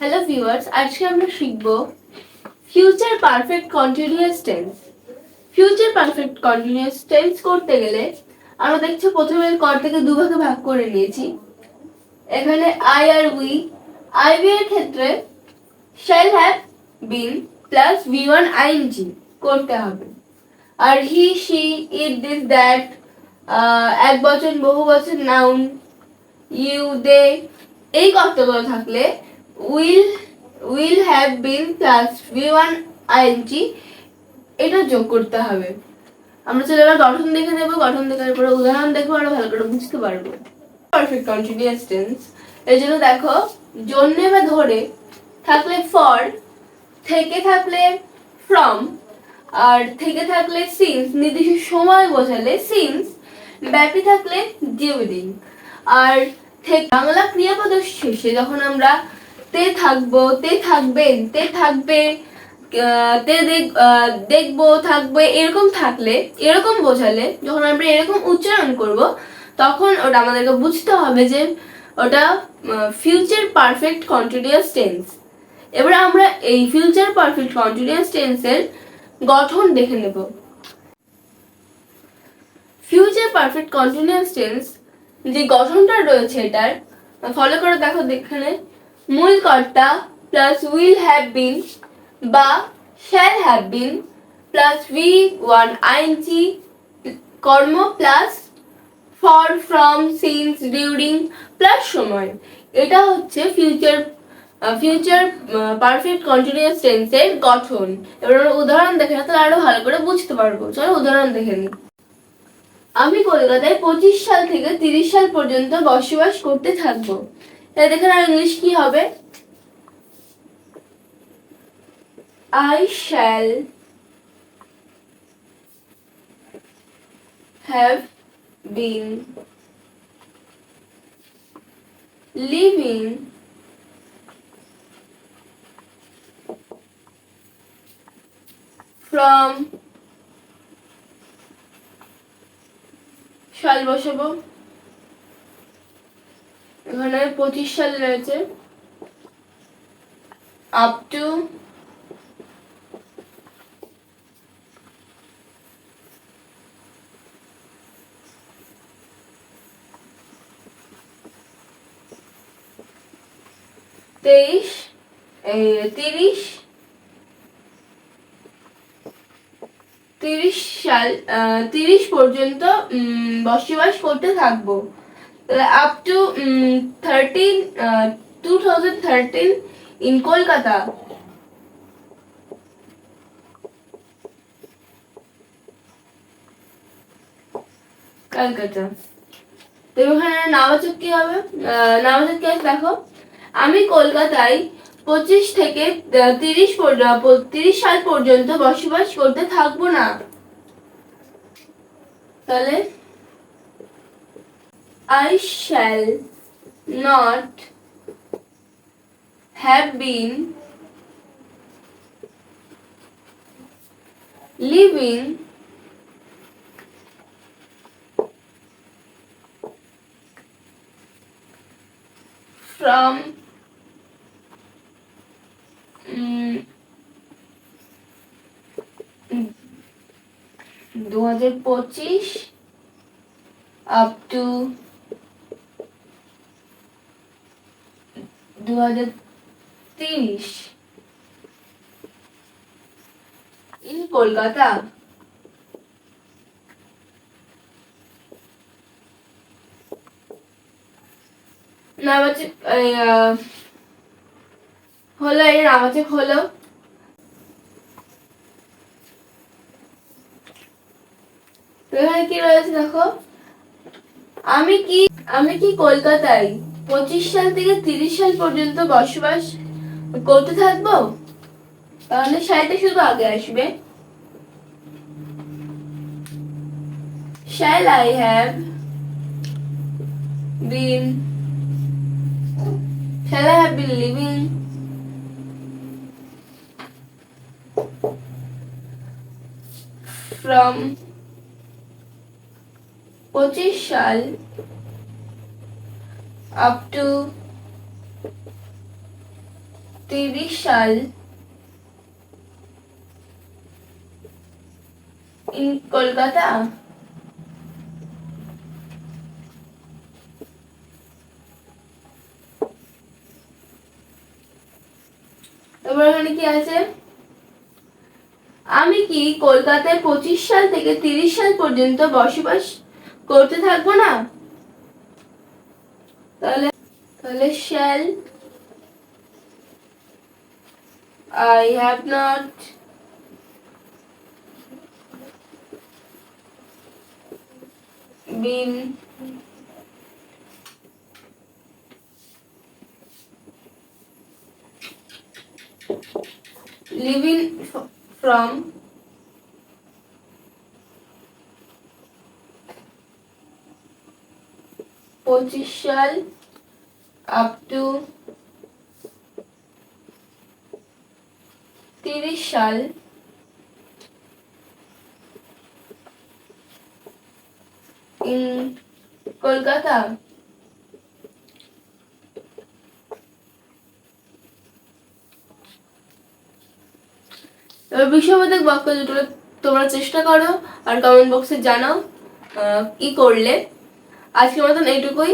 Hello viewers আজকে আমরা শিখব future perfect continuous tense future perfect continuous tense করতে গেলে আমরা দেখছি প্রথমে করটাকে দুভাগে ভাগ করে নিয়েছি। এখানে আই আর উই আই বি এর ক্ষেত্রে shall have been plus V one ING করতে হবে। আর he she it this that এক বচন, বহু বচন নাউন ইউ দে এই কর্তব্য থাকলে will will have been plus V one এটা যোগ করতে হবে। আমরা এবার গঠন দেখে নেব, গঠন দেখার পরে উদাহরণ দেখব, আরও ভালো করে বুঝতে পারব। পারফেক্ট কন্টিনিউয়াস টেন্স এর জন্য দেখো, জন্যে বা ধরে থাকলে ফর থেকে থাকলে ফ্রম আর থেকে থাকলে সিন্স নির্দিষ্ট সময় বোঝালে সিন্স ব্যাপী থাকলে ডিউরিং আর বাংলা ক্রিয়াপদের শেষে যখন আমরা তে থাকব, তে থাকবেন, তে থাকবে তে দেখব, থাকবে, এরকম থাকলে, এরকম বোঝালে, যখন আমরা এরকম উচ্চারণ করব, তখন ওটা আমাদেরকে বুঝতে হবে যে ওটা ফিউচার পারফেক্ট কন্টিনিউয়াস টেন্স এবার আমরা এই ফিউচার পারফেক্ট কন্টিনিউয়াস টেন্সের গঠন দেখে নেব। ফিউচার পারফেক্ট কন্টিনিউয়াস টেন্স যে গঠনটা রয়েছে এটার, ফলো করে দেখো এখানে মূল কর্তা প্লাস উইল হ্যাভ বিন বা shall have been plus V one ING কর্ম plus for from since during plus সময়। এটা হচ্ছে ফিউচার ফিউচার পারফেক্ট কন্টিনিউয়াস টেন্সের গঠন। এবার আমরা উদাহরণ দেখে তাহলে আরও ভালো করে বুঝতে পারব। চলো উদাহরণ দেখে নিই আমি কলকাতায় পঁচিশ সাল থেকে তিরিশ সাল পর্যন্ত বসবাস করতে থাকব। এটা দেখেন আর ইংলিশ কি হবে। I shall have been living from সাল বসাবো এখানে পঁচিশ সাল রয়েছে। আপ টু তেইশ তিরিশ তিরিশ সাল তিরিশ পর্যন্ত বসবাস করতে থাকব। Up to thirteen two thousand thirteen in Kolkata Kolkata তো এখানে নাবাচক কি হবে নাবাচক কি দেখো। আমি কলকাতায় পঁচিশ থেকে তিরিশ তিরিশ সাল পর্যন্ত বসবাস করতে থাকব না। তাহলে I shall not have been living from দু হাজার পঁচিশ আপ টু দু ইন কলকাতা। এই, আহ, হলো এই নামাজিক হলো। তো এখানে কি রয়েছে দেখো? আমি কি আমি কি কলকাতায় পঁচিশ সাল থেকে তিরিশ সাল পর্যন্ত বসবাস করতে থাকব? তাহলে সাইতে শুধু আগে আসবে। Shall I have been, Shall I have been living? From পঁচিশ সাল আপ টু তিরিশ সাল ইন কলকাতা এবার এখানে কি আছে? আমি কি কলকাতায় পঁচিশ সাল থেকে তিরিশ সাল পর্যন্ত বসবাস করতে থাকব না? তাহলে তাহলে shall I have not been living f- from পঁচিশ সাল আপ টু তিরিশ সাল। ইন কলকাতা। এবার বিষয়বোধক বাক্য দুটো তোমরা চেষ্টা করো আর কমেন্ট বক্সে জানাও কি করলে। আজকের মতন এইটুকুই।